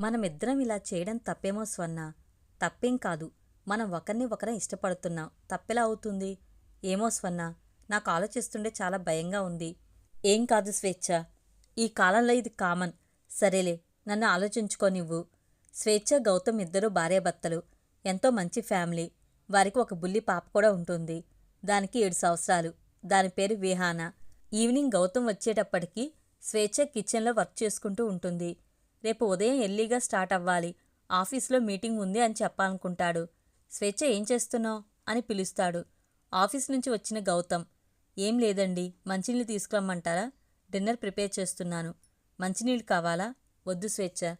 మనమిద్దరం ఇలా చేయడం తప్పేమో స్వర్ణ. తప్పేం కాదు. మనం ఒకరిని ఒకరం ఇష్టపడుతున్నాం. తప్పెలా అవుతుంది? ఏమో స్వర్ణ. నాకు ఆలోచిస్తుండే చాలా భయంగా ఉంది. ఏం కాదు స్వేచ్ఛ. ఈ కాలంలో ఇది కామన్. సరేలే నన్ను ఆలోచించుకో నువ్వు. స్వేచ్ఛ గౌతమ్ ఇద్దరు భార్యాభర్తలు. ఎంతో మంచి ఫ్యామిలీ. వారికి ఒక బుల్లి పాప కూడా ఉంటుంది. దానికి ఏడు సంవత్సరాలు. దాని పేరు విహాన. ఈవినింగ్ గౌతమ్ వచ్చేటప్పటికి స్వేచ్ఛ కిచెన్లో వర్క్ చేసుకుంటూ ఉంటుంది. రేపు ఉదయం ఎర్లీగా స్టార్ట్ అవ్వాలి. ఆఫీస్లో మీటింగ్ ఉంది అని చెప్పాలనుకుంటాడు. స్వేచ్ఛ ఏం చేస్తున్నావు? అని పిలుస్తాడు. ఆఫీస్ నుంచి వచ్చిన గౌతమ్. ఏం లేదండి మంచినీళ్ళు తీసుకురమ్మంటారా? డిన్నర్ ప్రిపేర్ చేస్తున్నాను. మంచినీళ్ళు కావాలా? వద్దు స్వేచ్ఛ.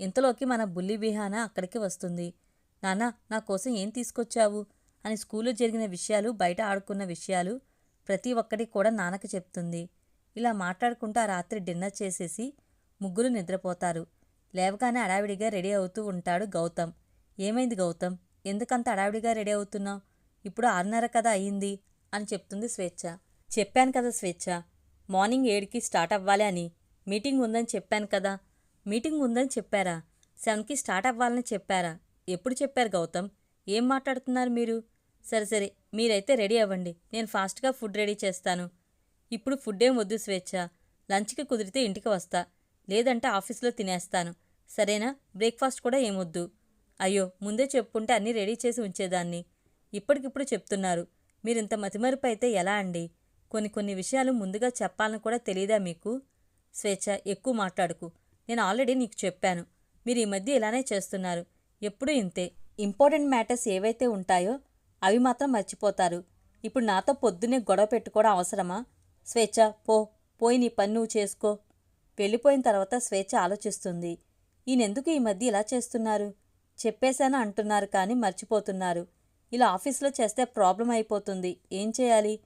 ఇంతలోకి మన బుల్లి బిహాన అక్కడికి వస్తుంది. నానా నా కోసం ఏం తీసుకొచ్చావు? అని స్కూల్లో జరిగిన విషయాలు బయట ఆడుకున్న విషయాలు ప్రతి ఒక్కటి కూడా నాన్నకు చెప్తుంది. ఇలా మాట్లాడుకుంటూ ఆ రాత్రి డిన్నర్ చేసేసి ముగ్గురు నిద్రపోతారు. లేవగానే అడావిడిగా రెడీ అవుతూ ఉంటాడు గౌతమ్. ఏమైంది గౌతమ్? ఎందుకంత అడావిడిగా రెడీ అవుతున్నావు? ఇప్పుడు ఆరున్నర కదా అయ్యింది అని చెప్తుంది స్వేచ్ఛ. చెప్పాను కదా స్వేచ్ఛ. మార్నింగ్ ఏడుకి స్టార్ట్ అవ్వాలి అని. మీటింగ్ ఉందని చెప్పాను కదా. మీటింగ్ ఉందని చెప్పారా? సెవెన్కి స్టార్ట్ అవ్వాలని చెప్పారా? ఎప్పుడు చెప్పారు గౌతమ్? ఏం మాట్లాడుతున్నారు మీరు? సరే సరే మీరైతే రెడీ అవ్వండి. నేను ఫాస్ట్గా ఫుడ్ రెడీ చేస్తాను. ఇప్పుడు ఫుడ్ ఏం వద్దు స్వేచ్ఛ. లంచ్కి కుదిరితే ఇంటికి వస్తా. లేదంటే ఆఫీస్లో తినేస్తాను. సరేనా? బ్రేక్ఫాస్ట్ కూడా ఏమొద్దు. అయ్యో ముందే చెప్పుంటే అన్నీ రెడీ చేసి ఉంచేదాన్ని. ఇప్పటికిప్పుడు చెప్తున్నారు. మీరింత మతిమరుపు అయితే ఎలా అండి? కొన్ని కొన్ని విషయాలు ముందుగా చెప్పాలని కూడా తెలియదా మీకు? స్వేచ్ఛ ఎక్కువ మాట్లాడుకు. నేను ఆల్రెడీ నీకు చెప్పాను. మీరు ఈ మధ్య ఇలానే చేస్తున్నారు. ఎప్పుడూ ఇంతే. ఇంపార్టెంట్ మ్యాటర్స్ ఏవైతే ఉంటాయో అవి మాత్రం మర్చిపోతారు. ఇప్పుడు నాతో పొద్దున్నే గొడవ పెట్టుకోవడం అవసరమా? స్వేచ్ఛ పో. పోయి నీ పని నువ్వు చేసుకో. వెళ్ళిపోయిన తర్వాత స్వేచ్ఛ ఆలోచిస్తుంది. ఈయనెందుకు ఈ మధ్య ఇలా చేస్తున్నారు? చెప్పేశాను అంటున్నారు కానీ మర్చిపోతున్నారు. ఇలా ఆఫీస్లో చేస్తే ప్రాబ్లం అయిపోతుంది. ఏం చేయాలి?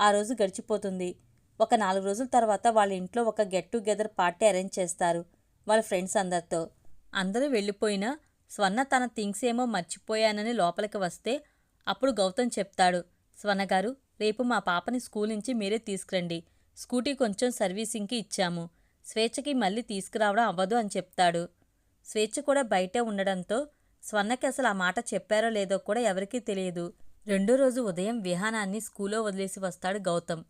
ఆ రోజు గడిచిపోతుంది. ఒక నాలుగు రోజుల తర్వాత వాళ్ళ ఇంట్లో ఒక గెట్ టుగెదర్ పార్టీ అరేంజ్ చేస్తారు వాళ్ళ ఫ్రెండ్స్ అందరితో. అందరూ వెళ్ళిపోయినా స్వర్ణ తన థింగ్స్ ఏమో మర్చిపోయానని లోపలికి వస్తే అప్పుడు గౌతమ్ చెప్తాడు స్వర్ణ గారు రేపు మా పాపని స్కూల్ నుంచి మీరే తీసుకురండి. స్కూటీ కొంచెం సర్వీసింగ్కి ఇచ్చాము. స్వేచ్ఛకి మళ్ళీ తీసుకురావడం అవ్వదు అని చెప్తాడు. స్వేచ్ఛ కూడా బయటే ఉండడంతో స్వర్ణకి అసలు ఆ మాట చెప్పారో లేదో కూడా ఎవరికీ తెలియదు. రెండో రోజు ఉదయం విహానాన్ని స్కూల్లో వదిలేసి వస్తాడు గౌతమ్.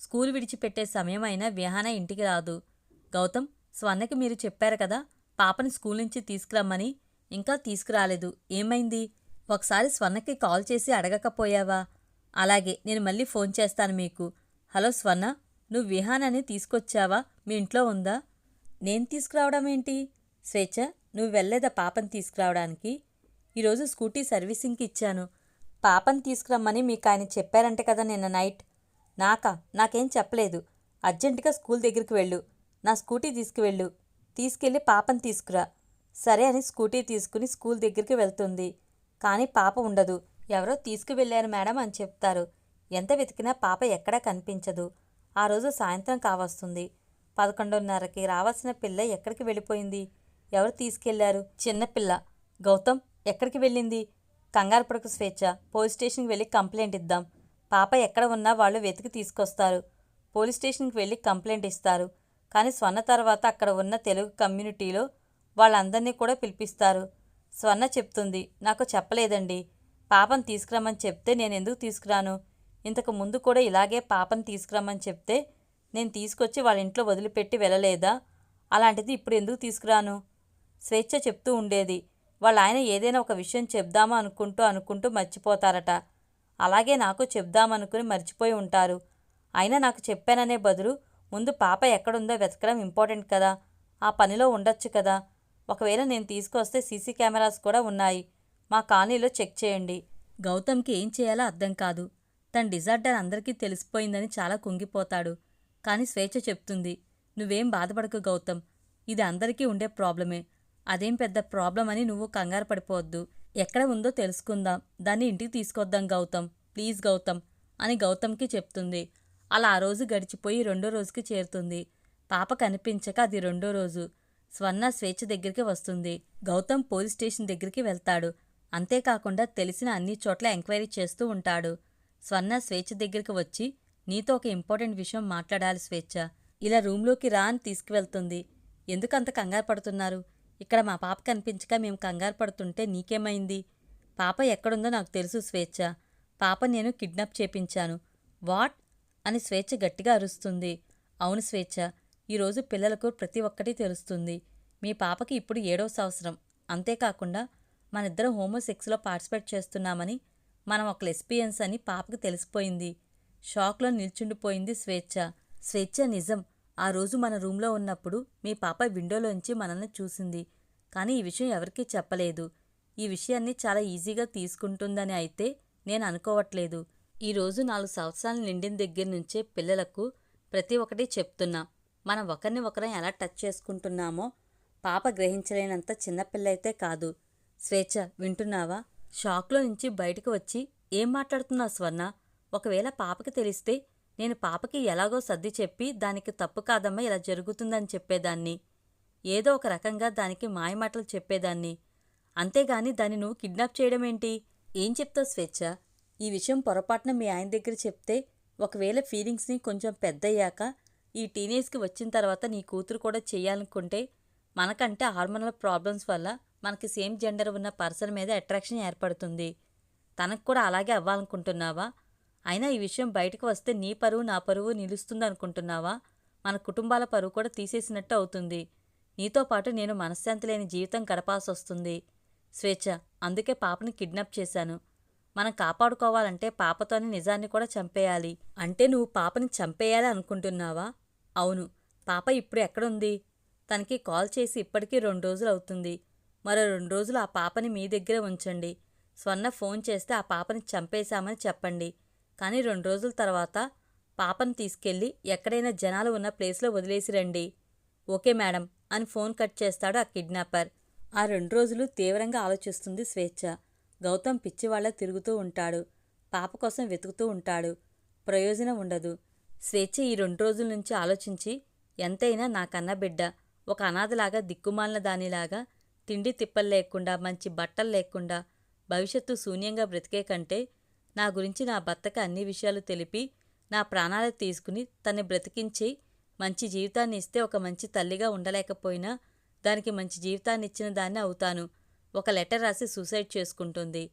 స్కూల్ విడిచిపెట్టే సమయం అయినా విహాన ఇంటికి రాదు. గౌతమ్ స్వర్ణకి మీరు చెప్పారు కదా పాపని స్కూల్ నుంచి తీసుకురమ్మని ఇంకా తీసుకురాలేదు. ఏమైంది? ఒకసారి స్వర్ణకి కాల్ చేసి అడగకపోయావా? అలాగే నేను మళ్ళీ ఫోన్ చేస్తాను మీకు. హలో స్వర్ణ. నువ్వు విహానాన్ని తీసుకొచ్చావా? మీ ఇంట్లో ఉందా? నేను తీసుకురావడం ఏంటి? స్వేచ్ఛ నువ్వు వెళ్ళేదా పాపని తీసుకురావడానికి? ఈరోజు స్కూటీ సర్వీసింగ్కి ఇచ్చాను. పాపని తీసుకురమ్మని మీకు ఆయన చెప్పారంట కదా నిన్న నైట్. నాకా? నాకేం చెప్పలేదు. అర్జెంటుగా స్కూల్ దగ్గరికి వెళ్ళు. నా స్కూటీ తీసుకువెళ్ళు. తీసుకెళ్ళి పాపని తీసుకురా. సరే అని స్కూటీ తీసుకుని స్కూల్ దగ్గరికి వెళ్తుంది. కానీ పాప ఉండదు. ఎవరో తీసుకువెళ్ళారు మేడం అని చెప్తారు. ఎంత వెతికినా పాప ఎక్కడా కనిపించదు. ఆ రోజు సాయంత్రం కావస్తుంది. పదకొండున్నరకి రావాల్సిన పిల్ల ఎక్కడికి వెళ్ళిపోయింది? ఎవరు తీసుకెళ్ళారు? చిన్నపిల్ల గౌతమ్ ఎక్కడికి వెళ్ళింది? కంగారుపడకు స్వేచ్ఛ. పోలీస్ స్టేషన్కి వెళ్ళి కంప్లైంట్ ఇద్దాం. పాప ఎక్కడ ఉన్నా వాళ్ళు వెతికి తీసుకొస్తారు. పోలీస్ స్టేషన్కి వెళ్ళి కంప్లైంట్ ఇస్తారు. కానీ స్వర్ణ తర్వాత అక్కడ ఉన్న తెలుగు కమ్యూనిటీలో వాళ్ళందరినీ కూడా పిలిపిస్తారు. స్వర్ణ చెప్తుంది నాకు చెప్పలేదండి. పాపను తీసుకురమ్మని చెప్తే నేను ఎందుకు తీసుకురాను? ఇంతకు ముందు కూడా ఇలాగే పాపను తీసుకురమ్మని చెప్తే నేను తీసుకొచ్చి వాళ్ళ ఇంట్లో వదిలిపెట్టి వెళ్ళలేదా? అలాంటిది ఇప్పుడు ఎందుకు తీసుకురాను? స్వేచ్ఛ చెప్తూ ఉండేది. వాళ్ళ ఆయన ఏదైనా ఒక విషయం చెప్దామా అనుకుంటూ అనుకుంటూ మర్చిపోతారట. అలాగే నాకు చెప్దామనుకుని మర్చిపోయి ఉంటారు. అయినా నాకు చెప్పాననే బదులు ముందు పాప ఎక్కడుందో వెతకడం ఇంపార్టెంట్ కదా. ఆ పనిలో ఉండొచ్చు కదా. ఒకవేళ నేను తీసుకొస్తే సీసీ కెమెరాస్ కూడా ఉన్నాయి. మా కాలనీలో చెక్ చేయండి. గౌతమ్కి ఏం చేయాలో అర్థం కాదు. తన డిజార్డర్ అందరికీ తెలిసిపోయిందని చాలా కుంగిపోతాడు. కానీ స్వేచ్ఛ చెప్తుంది. నువ్వేం బాధపడకు గౌతమ్. ఇది అందరికీ ఉండే ప్రాబ్లమే. అదేం పెద్ద ప్రాబ్లం అని నువ్వు కంగారు పడిపోవద్దు. ఎక్కడ ఉందో తెలుసుకుందాం. దాన్ని ఇంటికి తీసుకొద్దాం గౌతమ్. ప్లీజ్ గౌతమ్ అని గౌతమ్కి చెప్తుంది. అలా ఆ రోజు గడిచిపోయి రెండో రోజుకి చేరుతుంది. పాప కనిపించక అది రెండో రోజు. స్వర్ణ స్వేచ్ఛ దగ్గరికి వస్తుంది. గౌతమ్ పోలీస్ స్టేషన్ దగ్గరికి వెళ్తాడు. అంతేకాకుండా తెలిసిన అన్ని చోట్ల ఎంక్వైరీ చేస్తూ ఉంటాడు. స్వర్ణ స్వేచ్ఛ దగ్గరికి వచ్చి నీతో ఒక ఇంపార్టెంట్ విషయం మాట్లాడాలి స్వేచ్ఛ. ఇలా రూమ్లోకి రా అని తీసుకువెళ్తుంది. ఎందుకంత కంగారు పడుతున్నారు? ఇక్కడ మా పాప కనిపించక మేము కంగారు పడుతుంటే నీకేమైంది? పాప ఎక్కడుందో నాకు తెలుసు స్వేచ్ఛ. పాప నేను కిడ్నాప్ చేపించాను. వాట్? అని స్వేచ్ఛ గట్టిగా అరుస్తుంది. అవును స్వేచ్ఛ. ఈరోజు పిల్లలకు ప్రతి ఒక్కటి తెలుస్తుంది. మీ పాపకి ఇప్పుడు ఏడవ సంవత్సరం. అంతేకాకుండా మనిద్దరం హోమోసెక్స్లో పార్టిసిపేట్ చేస్తున్నామని మనం ఒక లెస్బియన్స్ అని పాపకి తెలిసిపోయింది. షాక్లో నిల్చుండిపోయింది స్వేచ్ఛ. స్వేచ్ఛ నిజం. ఆ రోజు మన రూమ్లో ఉన్నప్పుడు మీ పాప విండోలోంచి మనల్ని చూసింది. కానీ ఈ విషయం ఎవరికీ చెప్పలేదు. ఈ విషయాన్ని చాలా ఈజీగా తీసుకుంటుందని అయితే నేను అనుకోవట్లేదు. ఈరోజు నాలుగు సంవత్సరాలు నిండిన దగ్గర నుంచే పిల్లలకు ప్రతి ఒక్కటి చెప్తున్నా. మనం ఒకరిని ఒకరం ఎలా టచ్ చేసుకుంటున్నామో పాప గ్రహించలేనంత చిన్నపిల్ల అయితే కాదు. స్వేచ్ఛ వింటున్నావా? షాక్లో నుంచి బయటకు వచ్చి ఏం మాట్లాడుతున్నావు స్వర్ణ? ఒకవేళ పాపకి తెలిస్తే నేను పాపకి ఎలాగో సర్ది చెప్పి దానికి తప్పు కాదమ్మా ఇలా జరుగుతుందని చెప్పేదాన్ని. ఏదో ఒక రకంగా దానికి మాయమాటలు చెప్పేదాన్ని. అంతేగాని దాన్ని నువ్వు కిడ్నాప్ చేయడం ఏంటి ఏం చెప్తావు స్వేచ్ఛ? ఈ విషయం పొరపాటున మీ ఆయన దగ్గర చెప్తే ఒకవేళ ఫీలింగ్స్ని కొంచెం పెద్దయ్యాక ఈ టీనేజ్కి వచ్చిన తర్వాత నీ కూతురు కూడా చేయాలనుకుంటే మనకంటే హార్మోనల్ ప్రాబ్లమ్స్ వల్ల మనకి సేమ్ జెండర్ ఉన్న పర్సన్ మీద అట్రాక్షన్ ఏర్పడుతుంది. తనకు కూడా అలాగే అవ్వాలనుకుంటున్నావా? అయినా ఈ విషయం బయటకు వస్తే నీ పరువు నా పరువు నిలుస్తుంది అనుకుంటున్నావా? మన కుటుంబాల పరువు కూడా తీసేసినట్టు అవుతుంది. నీతో పాటు నేను మనశ్శాంతి లేని జీవితం గడపాల్సి వస్తుంది స్వేచ్ఛ అందుకే పాపని కిడ్నాప్ చేశాను. మనం కాపాడుకోవాలంటే పాపతోని నిజాన్ని కూడా చంపేయాలి. అంటే నువ్వు పాపని చంపేయాలి అనుకుంటున్నావా? అవును పాప ఇప్పుడు ఎక్కడుంది? తనకి కాల్ చేసి ఇప్పటికీ రెండు రోజులు అవుతుంది. మరో రెండు రోజులు ఆ పాపని మీ దగ్గరే ఉంచండి. స్వర్ణ ఫోన్ చేస్తే ఆ పాపని చంపేశామని చెప్పండి. కానీ రెండు రోజుల తర్వాత పాపను తీసుకెళ్ళి ఎక్కడైనా జనాలు ఉన్న ప్లేస్లో వదిలేసి రండి. ఓకే మేడం అని ఫోన్ కట్ చేస్తాడు ఆ కిడ్నాపర్. ఆ రెండు రోజులు తీవ్రంగా ఆలోచిస్తుంది స్వేచ్ఛ. గౌతమ్ పిచ్చివాళ్ళ తిరుగుతూ ఉంటాడు. పాప కోసం వెతుకుతూ ఉంటాడు. ప్రయోజనం ఉండదు. స్వేచ్ఛ ఈ రెండు రోజుల నుంచి ఆలోచించి ఎంతైనా నా కన్న బిడ్డ. ఒక అనాథలాగా దిక్కుమాలిన దానిలాగా తిండి తిప్పలు లేకుండా మంచి బట్టలు లేకుండా భవిష్యత్తు శూన్యంగా బ్రతికే కంటే నా గురించి నా భర్తకి అన్ని విషయాలు తెలిపి నా ప్రాణాలు తీసుకుని తన్ని బ్రతికించి మంచి జీవితాన్ని ఇస్తే ఒక మంచి తల్లిగా ఉండలేకపోయినా దానికి మంచి జీవితాన్ని ఇచ్చిన దాన్ని అవుతాను. ఒక లెటర్ రాసి సూసైడ్ చేసుకుంటుంది.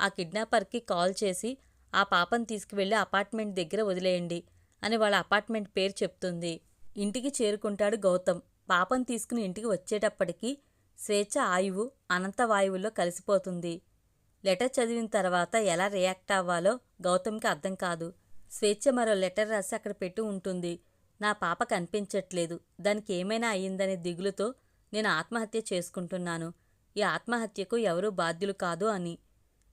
ఆ కిడ్నాపర్కి కాల్ చేసి ఆ పాపను తీసుకువెళ్ళి అపార్ట్మెంట్ దగ్గర వదిలేయండి అని వాళ్ళ అపార్ట్మెంట్ పేరు చెప్తుంది. ఇంటికి చేరుకుంటాడు గౌతమ్. పాపను తీసుకుని ఇంటికి వచ్చేటప్పటికి స్వేచ్ఛ ఆయువు అనంత వాయువుల్లో కలిసిపోతుంది. లెటర్ చదివిన తర్వాత ఎలా రియాక్ట్ అవ్వాలో గౌతమ్కి అర్థం కాదు. స్వేచ్ఛ మరో లెటర్ రాసి అక్కడ పెట్టి ఉంటుంది. నా పాప కనిపించట్లేదు. దానికి ఏమైనా అయ్యిందనే దిగులుతో నేను ఆత్మహత్య చేసుకుంటున్నాను. ఈ ఆత్మహత్యకు ఎవరూ బాధ్యులు కాదు అని.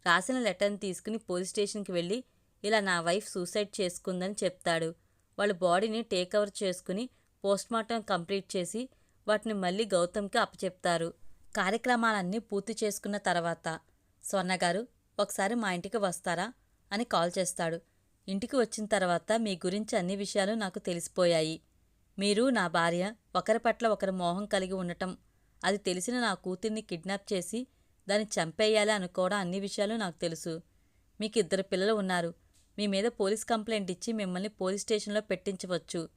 రాసిన లెటర్ని తీసుకుని పోలీస్ స్టేషన్కి వెళ్ళి ఇలా నా వైఫ్ సూసైడ్ చేసుకుందని చెప్తాడు. వాళ్ళ బాడీని టేక్ ఓవర్ చేసుకుని పోస్ట్మార్టం కంప్లీట్ చేసి వాటిని మళ్ళీ గౌతమ్కి అప్పచెప్తారు. కార్యక్రమాలన్నీ పూర్తి చేసుకున్న తర్వాత స్వర్ణగారు ఒకసారి మా ఇంటికి వస్తారా? అని కాల్ చేస్తాడు. ఇంటికి వచ్చిన తర్వాత మీ గురించి అన్ని విషయాలు నాకు తెలిసిపోయాయి. మీరు నా భార్య ఒకరి పట్ల ఒకరి మోహం కలిగి ఉండటం అది తెలిసిన నా కూతుర్ని కిడ్నాప్ చేసి దాన్ని చంపేయాలి అనుకోవడం అన్ని విషయాలు నాకు తెలుసు. మీకు ఇద్దరు పిల్లలు ఉన్నారు. మీ మీద పోలీస్ కంప్లైంట్ ఇచ్చి మిమ్మల్ని పోలీస్ స్టేషన్లో పెట్టించవచ్చు.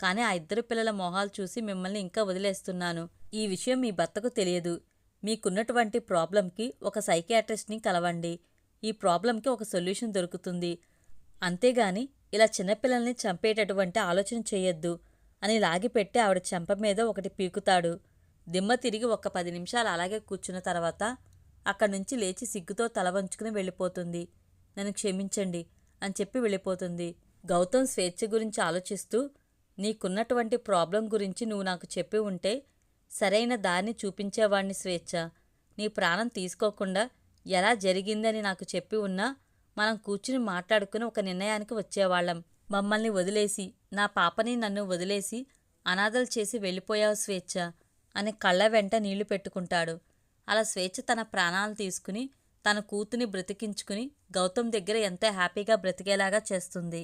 కానీ ఆ ఇద్దరు పిల్లల మొహాలు చూసి మిమ్మల్ని ఇంకా వదిలేస్తున్నాను. ఈ విషయం మీ భర్తకు తెలియదు. మీకున్నటువంటి ప్రాబ్లంకి ఒక సైకియాట్రిస్ట్ని కలవండి. ఈ ప్రాబ్లంకి ఒక సొల్యూషన్ దొరుకుతుంది. అంతేగాని ఇలా చిన్నపిల్లల్ని చంపేటటువంటి ఆలోచన చేయొద్దు అని లాగిపెట్టి ఆవిడ చెంప మీద ఒకటి పీకుతాడు. దిమ్మ తిరిగి ఒక పది నిమిషాలు అలాగే కూర్చున్న తర్వాత అక్కడి నుంచి లేచి సిగ్గుతో తల వంచుకుని వెళ్ళిపోతుంది. నన్ను క్షమించండి అని చెప్పి వెళ్ళిపోతుంది. గౌతమ్ స్వేచ్ఛ గురించి ఆలోచిస్తూ నీకున్నటువంటి ప్రాబ్లం గురించి నువ్వు నాకు చెప్పి ఉంటే సరైన దారిని చూపించేవాణ్ణి స్వేచ్ఛ. నీ ప్రాణం తీసుకోకుండా ఎలా జరిగిందని నాకు చెప్పి ఉన్నా మనం కూర్చుని మాట్లాడుకుని ఒక నిర్ణయానికి వచ్చేవాళ్ళం. మమ్మల్ని వదిలేసి నా పాపని నన్ను వదిలేసి అనాథలు చేసి వెళ్ళిపోయావు స్వేచ్ఛ అని కళ్ళ వెంట నీళ్ళు పెట్టుకుంటాడు. అలా స్వేచ్ఛ తన ప్రాణాలు తీసుకుని తన కూతుని బ్రతికించుకుని గౌతమ్ దగ్గర ఎంత హ్యాపీగా బ్రతికేలాగా చేస్తుంది.